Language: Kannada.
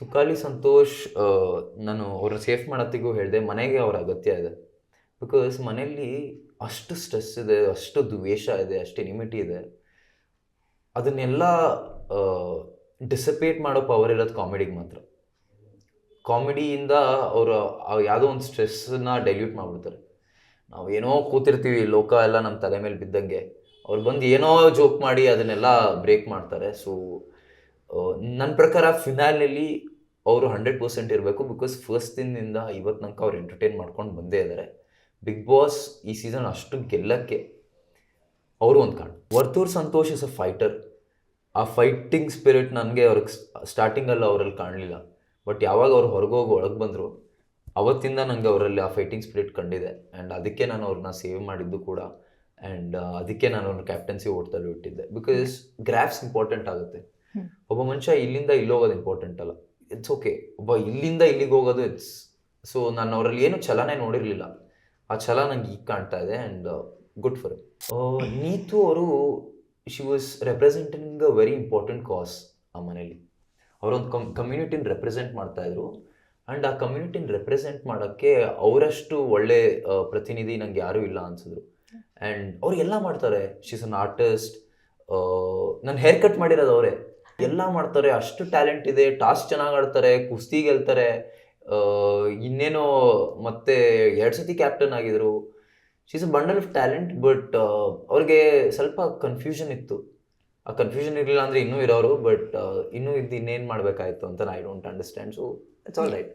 ತುಕಾಲಿ ಸಂತೋಷ್ ನಾನು ಅವ್ರನ್ನ ಸೇಫ್ ಮಾಡೋತ್ತಿಗೂ ಹೇಳಿದೆ, ಮನೆಗೆ ಅವ್ರ ಅಗತ್ಯ ಇದೆ. ಬಿಕಾಸ್ ಮನೆಯಲ್ಲಿ ಅಷ್ಟು ಸ್ಟ್ರೆಸ್ ಇದೆ, ಅಷ್ಟು ದ್ವೇಷ ಇದೆ, ಅಷ್ಟು ಎನಿಮಿಟಿ ಇದೆ. ಅದನ್ನೆಲ್ಲ ಡಿಸಪೇಟ್ ಮಾಡೋ ಪವರ್ ಇರೋದು ಕಾಮಿಡಿಗೆ ಮಾತ್ರ. ಕಾಮಿಡಿಯಿಂದ ಅವರು ಯಾವುದೋ ಒಂದು ಸ್ಟ್ರೆಸ್ಸನ್ನ ಡೈಲ್ಯೂಟ್ ಮಾಡಿಬಿಡ್ತಾರೆ. ನಾವು ಏನೋ ಕೂತಿರ್ತೀವಿ, ಲೋಕ ಎಲ್ಲ ನಮ್ಮ ತಲೆ ಮೇಲೆ ಬಿದ್ದಂಗೆ. ಅವ್ರು ಬಂದು ಏನೋ ಜೋಕ್ ಮಾಡಿ ಅದನ್ನೆಲ್ಲ ಬ್ರೇಕ್ ಮಾಡ್ತಾರೆ. ಸೊ ನನ್ನ ಪ್ರಕಾರ ಫಿನಾಲಲ್ಲಿ ಅವರು ಹಂಡ್ರೆಡ್ ಪರ್ಸೆಂಟ್ ಇರಬೇಕು ಬಿಕಾಸ್ ಫಸ್ಟ್ ದಿನದಿಂದ ಇವತ್ತು ತನಕ ಅವ್ರು ಎಂಟರ್ಟೈನ್ ಮಾಡ್ಕೊಂಡು ಬಂದೇ ಇದ್ದಾರೆ ಬಿಗ್ ಬಾಸ್ ಈ ಸೀಸನ್ ಅಷ್ಟು ಗೆಲ್ಲಕ್ಕೆ ಅವರು ಒಂದು ಕಾರಣ. Varthur Santosh is a fighter ಆ ಫೈಟಿಂಗ್ ಸ್ಪಿರಿಟ್ ನನಗೆ ಅವ್ರಿಗೆ ಸ್ಟಾರ್ಟಿಂಗಲ್ಲಿ ಅವರಲ್ಲಿ ಕಾಣಲಿಲ್ಲ. ಬಟ್ ಯಾವಾಗ ಅವ್ರು ಹೊರಗೋಗಿ ಒಳಗೆ ಬಂದರು ಅವತ್ತಿಂದ ನನಗೆ ಅವರಲ್ಲಿ ಆ ಫೈಟಿಂಗ್ ಸ್ಪಿರಿಟ್ ಕಂಡಿದೆ. ಆ್ಯಂಡ್ ಅದಕ್ಕೆ ನಾನು ಅವ್ರನ್ನ ಸೇವ್ ಮಾಡಿದ್ದು ಕೂಡ. ಆ್ಯಂಡ್ ಅದಕ್ಕೆ ನಾನು ಅವ್ರನ್ನ ಕ್ಯಾಪ್ಟನ್ಸಿ ಓಟ್ದಲ್ಲಿ ಬಿಟ್ಟಿದ್ದೆ ಬಿಕಾಸ್ ಗ್ರಾಫ್ಸ್ ಇಂಪಾರ್ಟೆಂಟ್ ಆಗುತ್ತೆ. ಒಬ್ಬ ಮನುಷ್ಯ ಇಲ್ಲಿಂದ ಇಲ್ಲಿ ಹೋಗೋದು ಇಂಪಾರ್ಟೆಂಟ್ ಅಲ್ಲ. ಇಟ್ಸ್ ಓಕೆ ಒಬ್ಬ ಇಲ್ಲಿಂದ ಇಲ್ಲಿಗೆ ಹೋಗೋದು ಇಟ್ಸ್ ಸೊ ನಾನು ಅವರಲ್ಲಿ ಏನು ಛಲನೇ ನೋಡಿರಲಿಲ್ಲ. ಆ ಛಲ ನಂಗೆ ಈಗ ಕಾಣ್ತಾ ಇದೆ ಆ್ಯಂಡ್ ಗುಡ್ ಫಾರ್ ನೀತು ಅವರು she was representing a very important cause ಆ ಮನೇಲಿ. ಅವರೊಂದು ಕಮ್ ಕಮ್ಯುನಿಟಿನ ರೆಪ್ರೆಸೆಂಟ್ ಮಾಡ್ತಾ ಇದ್ರು. ಆ್ಯಂಡ್ ಆ ಕಮ್ಯುನಿಟಿನ ರೆಪ್ರೆಸೆಂಟ್ ಮಾಡೋಕ್ಕೆ ಅವರಷ್ಟು ಒಳ್ಳೆ ಪ್ರತಿನಿಧಿ ನಂಗೆ ಯಾರೂ ಇಲ್ಲ ಅನ್ಸಿದ್ರು. ಆ್ಯಂಡ್ ಅವ್ರು ಎಲ್ಲ ಮಾಡ್ತಾರೆ. ಶೀಸ್ ಅನ್ ಆರ್ಟಿಸ್ಟ್ ನಾನು ಹೇರ್ ಕಟ್ ಮಾಡಿರೋದು ಅವರೇ. ಎಲ್ಲ ಮಾಡ್ತಾರೆ, ಅಷ್ಟು ಟ್ಯಾಲೆಂಟ್ ಇದೆ ಟಾಸ್ ಚೆನ್ನಾಗಿ ಆಡ್ತಾರೆ, ಕುಸ್ತಿ ಗೆಲ್ತಾರೆ. ಇನ್ನೇನೋ ಮತ್ತೆ ಎರಡು ಸತಿ ಕ್ಯಾಪ್ಟನ್ ಆಗಿದ್ರು. She's a bundle of talent but ಅವ್ರಿಗೆ ಸ್ವಲ್ಪ ಕನ್ಫ್ಯೂಷನ್ ಇತ್ತು. ಆ ಕನ್ಫ್ಯೂಷನ್ ಇರಲಿಲ್ಲ ಅಂದರೆ ಇನ್ನೂ ಇರೋರು ಬಟ್ ಇನ್ನೂ ಇದು ಇನ್ನೇನು ಮಾಡಬೇಕಾಯ್ತು ಅಂತ I don't understand so it's all right